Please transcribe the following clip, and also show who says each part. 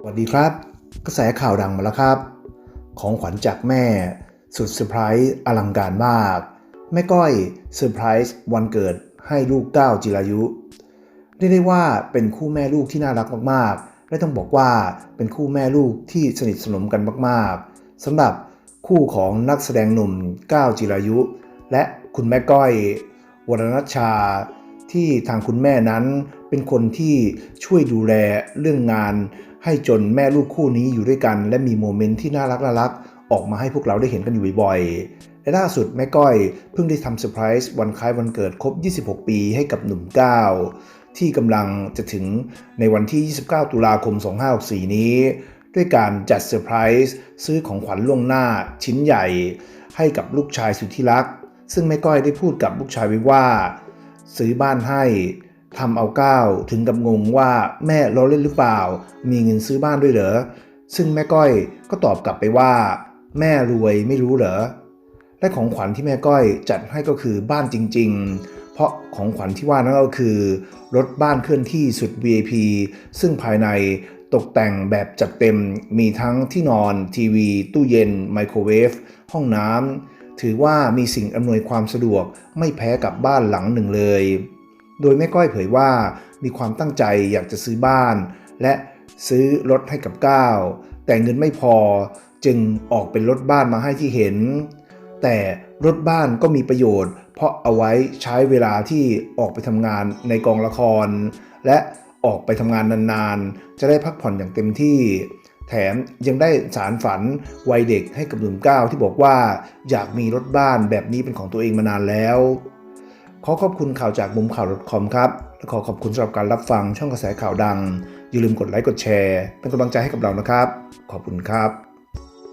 Speaker 1: สวัสดีครับ กระแสข่าวดังมาแล้วครับ ของขวัญจากแม่สุดเซอร์ไพรส์อลังการมาก แม่ก้อยเซอร์ไพรส์วันเกิดให้ลูกก้าวจิรายุเรียกได้ว่าเป็นคู่แม่ลูกที่น่ารักมากๆ และต้องบอกว่าเป็นคู่แม่ลูกที่สนิทสนมกันมากๆสำหรับคู่ของนักแสดงหนุ่มก้าวจิรายุ และคุณแม่ก้อยวรณชชา ที่ทางคุณแม่นั้น เป็นคนที่ช่วยดูแลเรื่องงาน ให้จนแม่ลูกคู่นี้อยู่ด้วยกัน และมีโมเมนต์ที่น่ารักน่ารักออกมาให้พวกเราได้เห็นกันอยู่บ่อยๆ และล่าสุดแม่ก้อยเพิ่งได้ทำเซอร์ไพรส์วันคล้ายวันเกิดครบ 26 ปีให้กับหนุ่มก้าวที่กำลังจะถึงในวันที่ 29 ตุลาคม 2564 นี้ ด้วยการจัดเซอร์ไพรส์ซื้อของขวัญล่วงหน้าชิ้นใหญ่ ให้กับลูกชายสุดที่รัก ซึ่งแม่ก้อยได้พูดกับลูกชายไว้ว่า ซื้อบ้านให้ ทำเอาก้าวถึงกับงงว่าแม่ล้อเล่นหรือเปล่า มีเงินซื้อบ้านด้วยเหรอ ซึ่งแม่ก้อยก็ตอบกลับไปว่า แม่รวยไม่รู้เหรอ และของขวัญที่แม่ก้อยจัดให้ก็คือบ้านจริง ๆ เพราะของขวัญที่ว่านั้นก็คือ รถบ้านเคลื่อนที่สุด VIP ซึ่งภายในตกแต่งแบบจัดเต็มมีทั้งที่นอนทีวี ตู้เย็น ไมโครเวฟ ห้องน้ำถือว่ามีสิ่งอำนวยความสะดวกไม่แพ้กับบ้านหลังหนึ่งเลย โดยแม่ก้อยเผยว่ามีความตั้งใจอยากจะซื้อบ้าน และซื้อรถให้กับก้าวแต่เงินไม่พอจึงออกเป็นรถบ้านมาให้ที่เห็น แต่รถบ้านก็มีประโยชน์ เพราะเอาไว้ใช้เวลาที่ออกไปทำงานในกองละคร และออกไปทำงานนานๆ จะได้พักผ่อนอย่างเต็มที่ แถมยังได้สารฝันวัยเด็กให้กับหนุ่มก้าวที่บอกว่าอยากมีรถบ้านแบบนี้เป็นของตัวเองมานานแล้ว ขอขอบคุณข่าวจากมุมข่าว .com ครับและขอขอบคุณสำหรับการรับฟังช่องกระแสข่าวดัง อย่าลืมกดไลค์กดแชร์ เป็นกำลังใจให้กับเรานะครับ ขอบคุณครับ